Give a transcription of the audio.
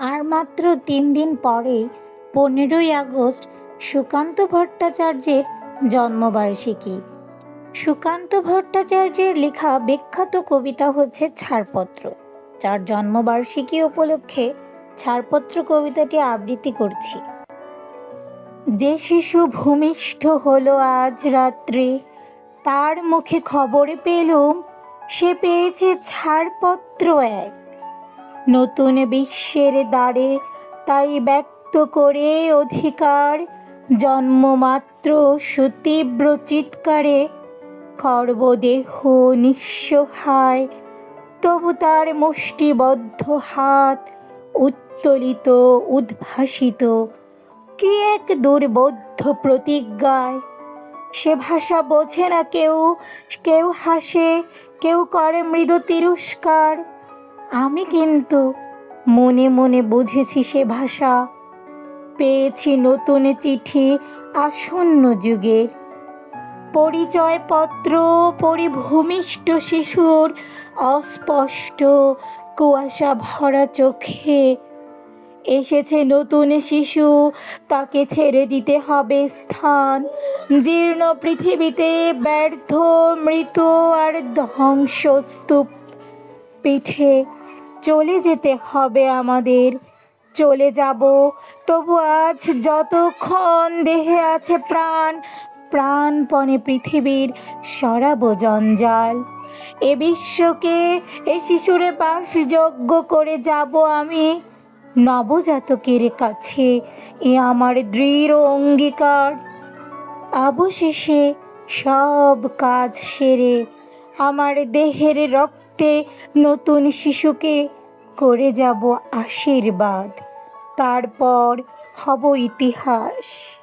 আর মাত্র তিন দিন পরেই পনেরোই আগস্ট সুকান্ত ভট্টাচার্যের জন্মবার্ষিকী। সুকান্ত ভট্টাচার্যের লেখা বিখ্যাত কবিতা হচ্ছে ছাড়পত্র। যার জন্মবার্ষিকী উপলক্ষে ছাড়পত্র কবিতাটি আবৃত্তি করছি। যে শিশু ভূমিষ্ঠ হলো আজ রাত্রে, তার মুখে খবর পেলুম, সে পেয়েছে ছাড়পত্র এক। নতুন বিশ্বের দ্বারে তাই ব্যক্ত করে অধিকার জন্মমাত্র সুতীব্র চিৎকারে, খর্বদেহ নিঃসহায় তবু তার মুষ্টিবদ্ধ হাত উত্তোলিত, উদ্ভাসিত। কি এক দুর্বোধ্য প্রতিজ্ঞায়? সে ভাষা বোঝে না কেউ কেউ হাসে, কেউ করে মৃদু তিরস্কার। আমি কিন্তু মনে মনে বুঝেছি সে ভাষা। পেয়েছি নতুন চিঠি আসন্ন যুগের। পরিচয়পত্র পরিভূমিষ্ট শিশুর অস্পষ্ট কুয়াশা ভরা চোখে। এসেছে নতুন শিশু, তাকে ছেড়ে দিতে হবে স্থান। জীর্ণ পৃথিবীতে ব্যর্থ, মৃত আর ধ্বংসস্তূপ পিঠে। চলে যেতে হবে আমাদের। চলে যাব। তবু আজ যতক্ষণ দেহে আছে প্রাণ, প্রাণপণে পৃথিবীর সরাব জঞ্জাল। এ বিশ্বকে, এ শিশুরে বাসযোগ্য করে যাব আমি। নবজাতকের কাছে এ আমার দৃঢ় অঙ্গীকার। অবশেষে সব কাজ সেরে আমার দেহের রক্তে নতুন শিশুকে করে যাব আশীর্বাদ। তারপর হব ইতিহাস।